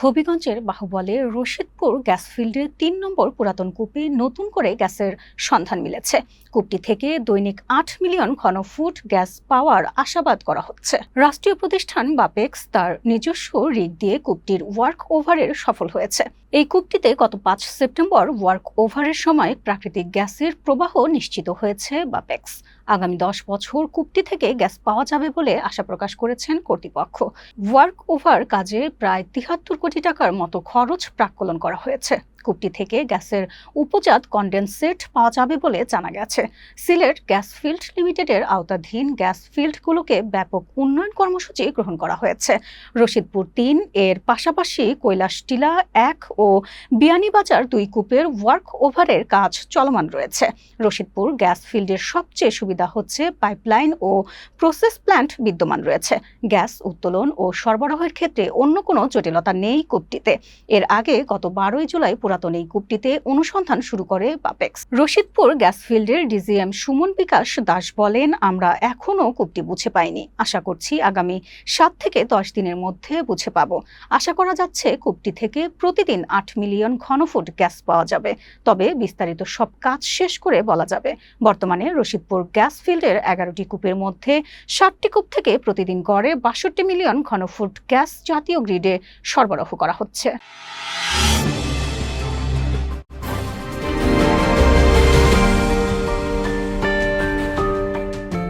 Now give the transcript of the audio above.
হবিগঞ্জের বাহুবলে রশিদপুর গ্যাস ফিল্ডে তিন নম্বর পুরাতন কূপে নতুন করে গ্যাসের সন্ধান মিলেছে। কূপটি থেকে দৈনিক আট মিলিয়ন ঘনফুট গ্যাস পাওয়ার আশাবাদ করা হচ্ছে। রাষ্ট্রীয় প্রতিষ্ঠান বাপেক্স তার নিজস্ব রিগ দিয়ে কূপটির ওয়ার্ক ওভারের সফল হয়েছে। এই কূপটিতে গত পাঁচ সেপ্টেম্বর ওয়ার্ক ওভারের সময় প্রাকৃতিক গ্যাসের প্রবাহ নিশ্চিত হয়েছে বাপেক্স। আগামী দশ বছর কূপটি থেকে গ্যাস পাওয়া যাবে বলে আশা প্রকাশ করেছেন কর্তৃপক্ষ। ওয়ার্ক ওভার কাজে প্রায় তিহাত্তর কোটি টাকার মতো খরচ প্রাক্কলন করা হয়েছে। কূপটি থেকে গ্যাসের উপজাত কন্ডেনসেট পাওয়া যাবে বলে জানা গেছে। সিলেট গ্যাস ফিল্ড লিমিটেডের আওতাধীন গ্যাস ফিল্ডগুলোকে ব্যাপক উন্নয়ন কর্মসূচি গ্রহণ করা হয়েছে। রশিদপুর তিন এর পাশাপাশি কৈলাসটিলা এক ও বিয়ানীবাজার দুই কূপের ওয়ার্ক ওভারের কাজ চলমান রয়েছে। রশিদপুর গ্যাস ফিল্ডের সবচেয়ে সুবিধা হচ্ছে পাইপলাইন ও প্রসেস প্ল্যান্ট বিদ্যমান রয়েছে। গ্যাস উত্তোলন ও সরবরাহের ক্ষেত্রে অন্য কোনো জটিলতা নেই কূপটিতে। এর আগে গত বারোই জুলাই পুরাতন এই কূপটিতে অনুসন্ধান শুরু করে বাপেক্স রশিদপুর গ্যাস ফিল্ডের ডিজিএম সুমন বিকাশ দাস বলেন, আমরা এখনও কূপটি বুঝে পাইনি। আশা করছি আগামী সাত থেকে দশ দিনের মধ্যে বুঝে পাব। আশা করা যাচ্ছে কূপটি থেকে প্রতিদিন আট মিলিয়ন ঘনফুট গ্যাস পাওয়া যাবে। তবে বিস্তারিত সব কাজ শেষ করে বলা যাবে। বর্তমানে রশিদপুর গ্যাস ফিল্ডের এগারোটি কূপের মধ্যে ষাটটি কূপ থেকে প্রতিদিন গড়ে বাষট্টি মিলিয়ন ঘনফুট গ্যাস জাতীয় গ্রিডে সরবরাহ করা হচ্ছে।